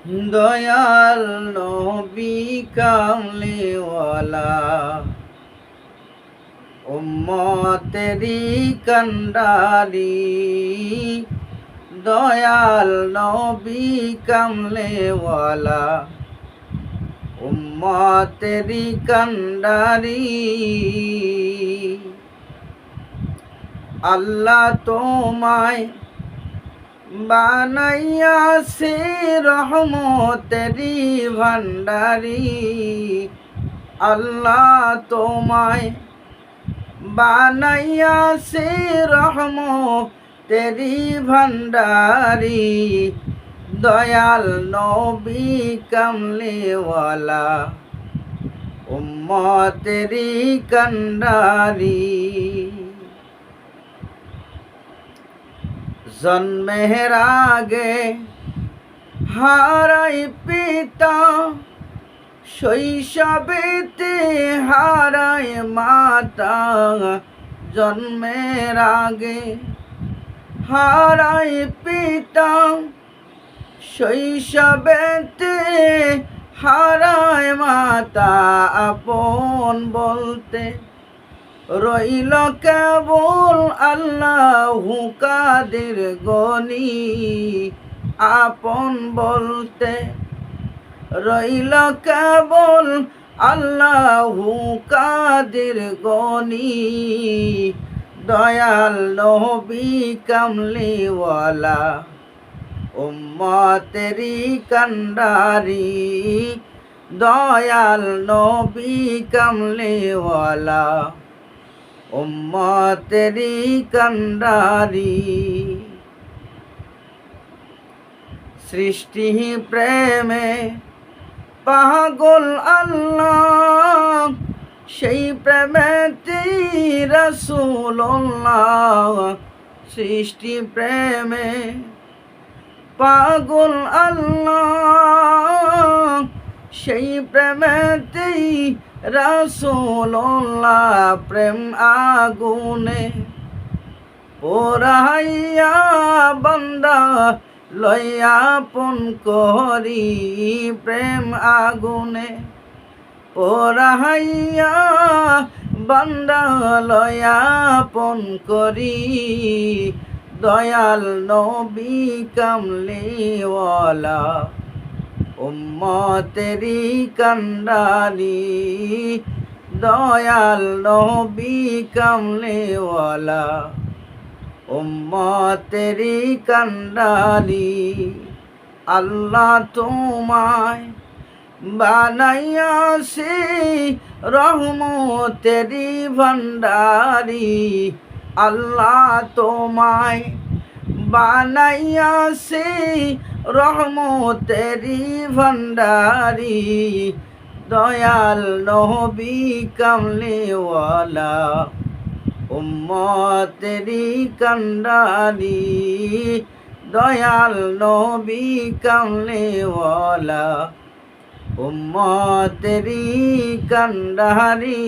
দয়াল নবী কামলিওয়ালা উম্মতেরি কন্ডারি দয়াল নবী কামলেওয়ালা উম্মতেরি কন্ডারি আল্লাহ তোমায় বানাইয়া সে রহমতেরি ভান্ডারি আল্লাহ তোমায় বানাইয়া সে রহমতেরি ভান্ডারি দয়াল নবী কমলেওয়ালা উম্মতেরি কন্ডারি জন্মের আগে হারাই পিতা, শৈশবেতে হারাই মাতা জন্মের আগে হারাই পিতা, শৈশবেতে হারায় মাতা, আপন বলতে রইল কেবল আল্লাহ কাদের গনি। আপন বলতে রইল কেবল আল্লাহ কাদের গনি। দয়াল নবী কামলিওয়ালা উম্মতেরি কন্ডারি দয়াল নবী কামলিওয়ালা উম্মতেরি কন্ডারি সৃষ্টি প্রেমে পাগল আল্লাহ, সেই প্রেমেতে রসুল্লাহ সৃষ্টি প্রেমে পাগল আল্লাহ, সেই প্রেমেতেই রসুল্লাহ প্রেম আগুনে পোড়াইয়া বন্দা লইয়া পন করি প্রেম আগুনে পোড়াইয়া বন্দা লয়া পন করি দয়াল নবী কমলিওয়ালা উম্মতেরি কন্ডারি দয়াল নবী কমলেওয়ালা। উম্মতেরি কন্ডারি আল্লাহ তোমায় বানাইয়া সে রহমতেরি ভণ্ডারি, আল্লাহ তোমায় বানাইয়া সে রহমতেরি ভণ্ডারি। দয়াল নহবি কামলেওয়ালা উম্মতেরি কন্ডারি দয়াল নবী কামলেওয়ালা উম্মতেরি কন্ডারি